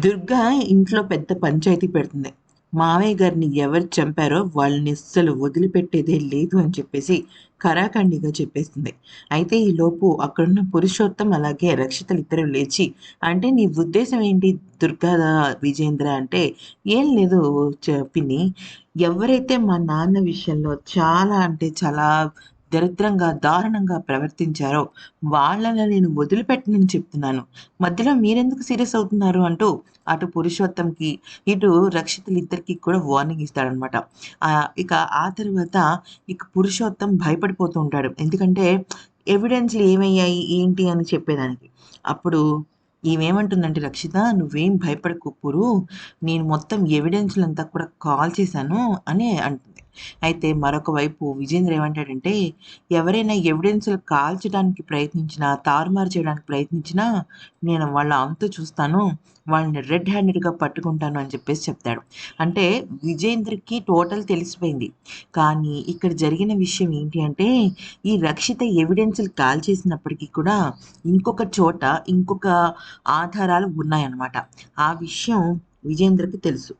దుర్గ ఇంట్లో పెద్ద పంచాయతీ పెడుతుంది. మావయ్య గారిని ఎవరు చంపారో వాళ్ళని అస్సలు వదిలిపెట్టేదే లేదు అని చెప్పేసి కరాఖండిగా చెప్పేస్తుంది. అయితే ఈ లోపు అక్కడున్న పురుషోత్తం అలాగే రక్షితలు ఇద్దరు లేచి అంటే నీ ఉద్దేశం ఏంటి దుర్గా విజేంద్ర అంటే ఏం లేదు పిన్ని ఎవరైతే మా నాన్న విషయంలో చాలా అంటే చాలా దరిద్రంగా దారుణంగా ప్రవర్తించారో వాళ్ళని నేను వదిలిపెట్టనని చెప్తున్నాను. మధ్యలో మీరెందుకు సీరియస్ అవుతున్నారు అంటూ అటు పురుషోత్తంకి ఇటు రక్షితులు ఇద్దరికి కూడా వార్నింగ్ ఇస్తాడనమాట. ఇక ఆ తర్వాత ఇక పురుషోత్తం భయపడిపోతూ ఉంటాడు. ఎందుకంటే ఎవిడెన్స్లు ఏమయ్యాయి ఏంటి అని చెప్పేదానికి. అప్పుడు ఈమెమంటుందంటే రక్షిత నువ్వేం భయపడకు నేను మొత్తం ఎవిడెన్స్లంతా కూడా కాల్ చేశాను అని అంటుంది. అయితే మరొక వైపు విజేంద్ర ఏమంటాడంటే ఎవరైనా ఎవిడెన్స్లు కాల్చడానికి ప్రయత్నించినా తారుమారు చేయడానికి ప్రయత్నించినా నేను వాళ్ళ అంతు చూస్తాను వాళ్ళని రెడ్ హ్యాండెడ్గా పట్టుకుంటాను అని చెప్పేసి చెప్తాడు. అంటే విజేంద్రకి టోటల్ తెలిసిపోయింది. కానీ ఇక్కడ జరిగిన విషయం ఏంటి అంటే ఈ రక్షిత ఎవిడెన్స్లు కాల్ చేసినప్పటికీ కూడా ఇంకొక చోట ఇంకొక ఆధారాలు ఉన్నాయన్నమాట. ఆ విషయం విజేంద్రకి తెలుసు.